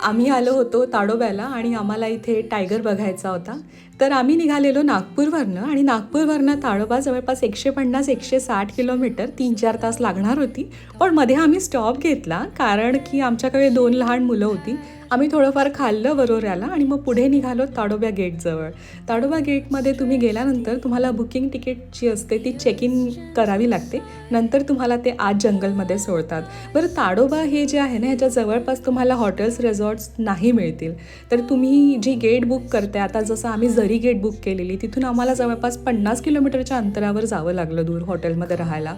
आम्ही आलो होतो ताडोब्याला आणि आम्हाला इथे टायगर बघायचा होता. तर आम्ही निघालेलो नागपूरवरनं आणि नागपूरवरनं ताडोबा जवळपास एकशे पन्नास एकशे साठ किलोमीटर तीन चार तास लागणार होती. पण मध्ये आम्ही स्टॉप घेतला कारण की आमच्याकडे दोन लहान मुलं होती. आम्ही थोडंफार खाल्लं वरोऱ्याला आणि मग पुढे निघालो ताडोबा गेटजवळ ताडोबा गेटमध्ये तुम्ही गेल्यानंतर तुम्हाला बुकिंग तिकीट जी असते ती चेक इन करावी लागते. नंतर तुम्हाला ते आज जंगलमध्ये सोडतात. बरं ताडोबा हे जे आहे ना ह्याच्या जवळपास तुम्हाला हॉटेल्स रिझॉर्ट्स नाही मिळतील. तर तुम्ही जी गेट बुक करते आता जसं आम्ही घरी गेट बुक केलेली. तिथून आम्हाला जवळपास पन्नास किलोमीटरच्या अंतरावर जावं लागलं दूर हॉटेलमध्ये राहायला.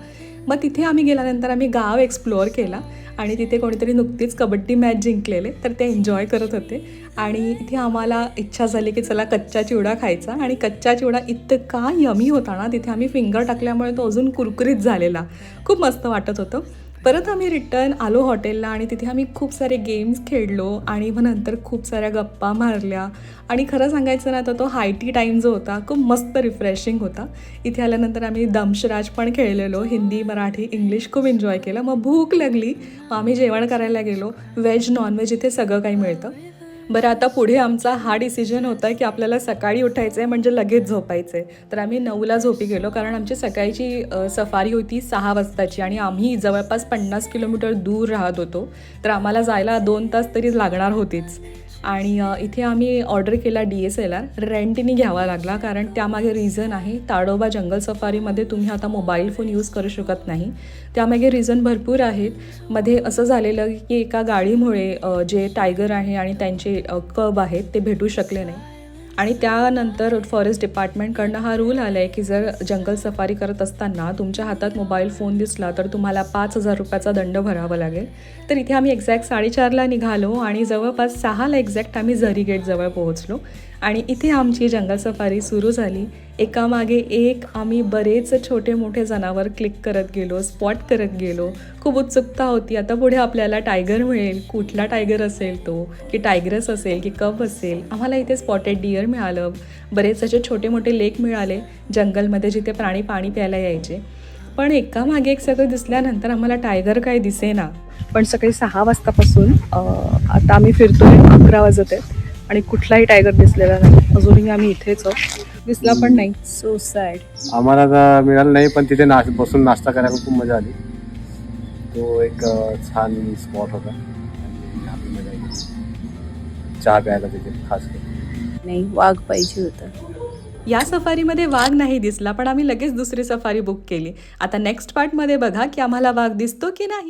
मग तिथे आम्ही गेल्यानंतर आम्ही गाव एक्सप्लोअर केला आणि तिथे कोणीतरी नुकतीच कबड्डी मॅच जिंकलेले तर ते एन्जॉय करत होते. आणि इथे आम्हाला इच्छा झाली की चला कच्चा चिवडा खायचा. आणि कच्चा चिवडा इतका यमी होता ना तिथे आम्ही फिंगर टाकल्यामुळे तो अजून कुरकुरीत झालेला. खूप मस्त वाटत होतं. परत आम्ही रिटर्न आलो हॉटेलला आणि तिथे आम्ही खूप सारे गेम्स खेळलो आणि मग नंतर खूप साऱ्या गप्पा मारल्या. आणि खरं सांगायचं ना तर तो हायटी टाईम जो होता खूप मस्त रिफ्रेशिंग होता. इथे आल्यानंतर आम्ही दमशराज पण खेळलेलो हिंदी मराठी इंग्लिश खूप एन्जॉय केलं. मग भूक लागली मग आम्ही जेवण करायला गेलो. व्हेज नॉनव्हेज इथे सगळं काही मिळतं. बरं आता पुढे आमचा हा डिसिजन होता की आपल्याला सकाळी उठायचं आहे म्हणजे लगेच झोपायचं आहे तर आम्ही नऊला झोपी गेलो कारण आमची सकाळची सफारी होती सहा वाजताची आणि आम्ही जवळपास पन्नास किलोमीटर दूर राहत होतो. तर आम्हाला जायला दोन तास तरी लागणार होतीच. आणि इथे आम्ही ऑर्डर केला डी एस एल आर. रेंटनी घ्यावा लागला कारण त्यामागे रिझन आहे. ताडोबा जंगल सफारीमध्ये तुम्ही आता मोबाईल फोन यूज करू शकत नाही. त्यामागे रिझन भरपूर आहेत. मध्ये असं झालेलं की एका गाडीमुळे जे टायगर आहे आणि त्यांचे कब आहेत ते भेटू शकले नाही. आणि त्यानंतर फॉरेस्ट डिपार्टमेंटकडनं हा रूल आला आहे की जर जंगल सफारी करत असताना तुमच्या हातात मोबाईल फोन दिसला तर तुम्हाला पाच हजार रुपयाचा दंड भरावा लागेल. तर इथे आम्ही एक्झॅक्ट साडेचारला निघालो आणि जवळपास सहाला एक्झॅक्ट आम्ही झरी गेटजवळ पोहोचलो. आणि इथे आमची जंगल सफारी सुरू झाली. एकामागे एक आम्ही बरेच छोटे मोठे जनावर क्लिक करत गेलो स्पॉट करत गेलो. खूप उत्सुकता होती. आता पुढे आपल्याला टायगर मिळेल. कुठला टायगर असेल तो? की टायगरस असेल की कप असेल? आम्हाला इथे स्पॉटेड डिअर मिळालं. बरेच असे छोटे मोठे लेक मिळाले जंगलमध्ये जिथे प्राणी पाणी प्यायला यायचे. पण एकामागे एक सगळं दिसल्यानंतर आम्हाला टायगर काही दिसेना. पण सकाळी सहा वाजतापासून आता आम्ही फिरतोय अकरा वाजत आहेत. आणि कुठलाही टायगर दिसलेला नाही. अजूनही आम्ही इथेच आहोत. दिसला पण नाही. सो सॅड आम्हाला तर मिळालं नाही पण तिथे नाश बसून नाश्ता करायला खूप मजा आली. तो एक छान स्पॉट होता. आणि मजा. चहा प्यायला तिथे खास नाही वाघ पाहिजे होता. या सफारीमध्ये वाघ नाही दिसला पण आम्ही लगेच दुसरी सफारी बुक केली. आता नेक्स्ट पार्टमध्ये बघा की आम्हाला वाघ दिसतो की नाही.